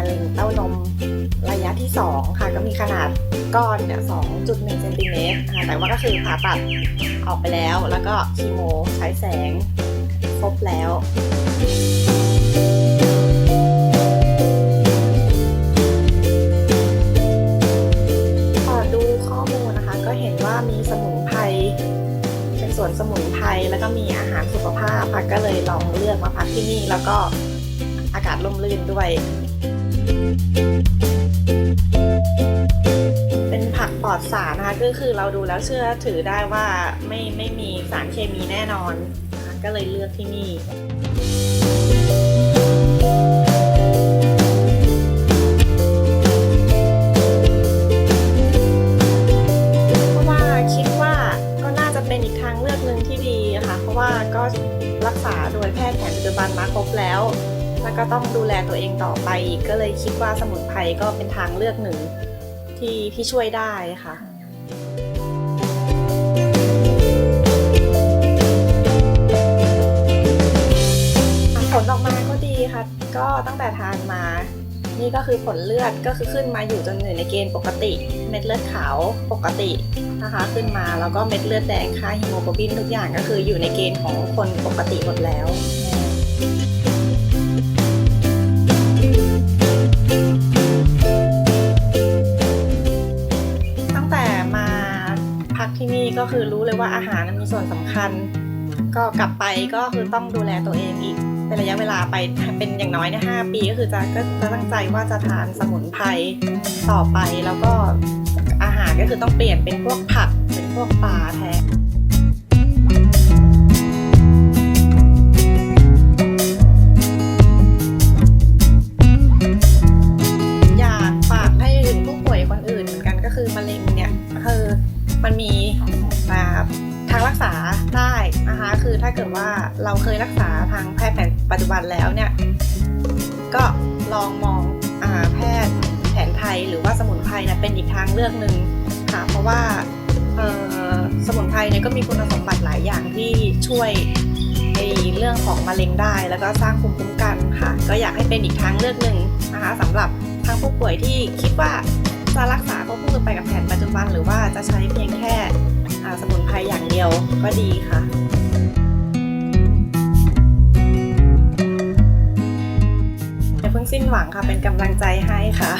ะเร็งเต้านมระยะที่ 2 ค่ะ ก็มีขนาดก้อนเนี่ย2.1เซนติเมตรค่ะแต่ว่าก็คือผ่าตัดออกไปแล้ว แล้วก็คีโมใช้แสงครบแล้วพอดูข้อมูลนะคะ ก็เห็นว่ามีสมุนไพรเป็นสวนสมุนไพรแล้วก็มีอาหารสุขภาพค่ะก็เลยลองเลือกมาพักที่นี่แล้วก็อากาศร่มรื่นด้วย เป็นผักปลอดสารนะคะ ก็คือเราดูแล้วเชื่อถือได้ว่าไม่ไม่มีสารเคมีแน่นอนนะคะก็เลยเลือกที่นี่เพราะว่าคิดว่าก็น่าจะเป็นอีกทางเลือกหนึ่งที่ดีอะคะเพราะว่าก็รักษาโดยแพทย์แผนปัจจุบันมาครบแล้ว แล้วก็ต้องดูแลตัวเองต่อไปอีกก็เลยคิดว่าสมุนไพรก็เป็นทางเลือกหนึ่งที่ที่ช่วยได้ค่ะผลออกมาก็ดีค่ะ ก็ตั้งแต่ทานมา นี่ก็คือผลเลือดก็คือขึ้นมาอยู่จนอยู่ในเกณฑ์ปกติ เม็ดเลือดขาวปกตินะคะ ขึ้นมาแล้วก็เม็ดเลือดแดงค่าฮีโมโกลบินทุกอย่างก็คืออยู่ในเกณฑ์ของคนปกติหมดแล้ว ที่นี่ก็คือรู้เลยว่าอาหารมีส่วนสำคัญ ก็กลับไปก็คือต้องดูแลตัวเองอีกเป็นระยะเวลาไปเป็นอย่างน้อยเนี่ยห้าปีก็คือจะก็จะตั้งใจว่าจะทานสมุนไพรต่อไปแล้วก็อาหารก็คือต้องเปลี่ยนเป็นพวกผักเป็นพวกปลาแทน ถ้าเกิดว่าเราเคยรักษาทางแพทย์แผนปัจจุบันแล้วเนี่ย ก็ลองมองอาแพทย์แผนไทยหรือว่าสมุนไพรเนี่ยเป็นอีกทางเลือกหนึ่งค่ะ เพราะว่าสมุนไพรเนี่ยก็มีคุณสมบัติหลายอย่างที่ช่วยในเรื่องของมะเร็งได้ แล้วก็สร้างภูมิคุ้มกันค่ะ ก็อยากให้เป็นอีกทางเลือกหนึ่งนะคะสำหรับทางผู้ป่วยที่คิดว่าจะรักษาควบคู่ไปกับแผนปัจจุบัน หรือว่าจะใช้เพียงแค่สมุนไพรอย่างเดียวก็ดีค่ะ หวังค่ะ เป็นกำลังใจให้ค่ะ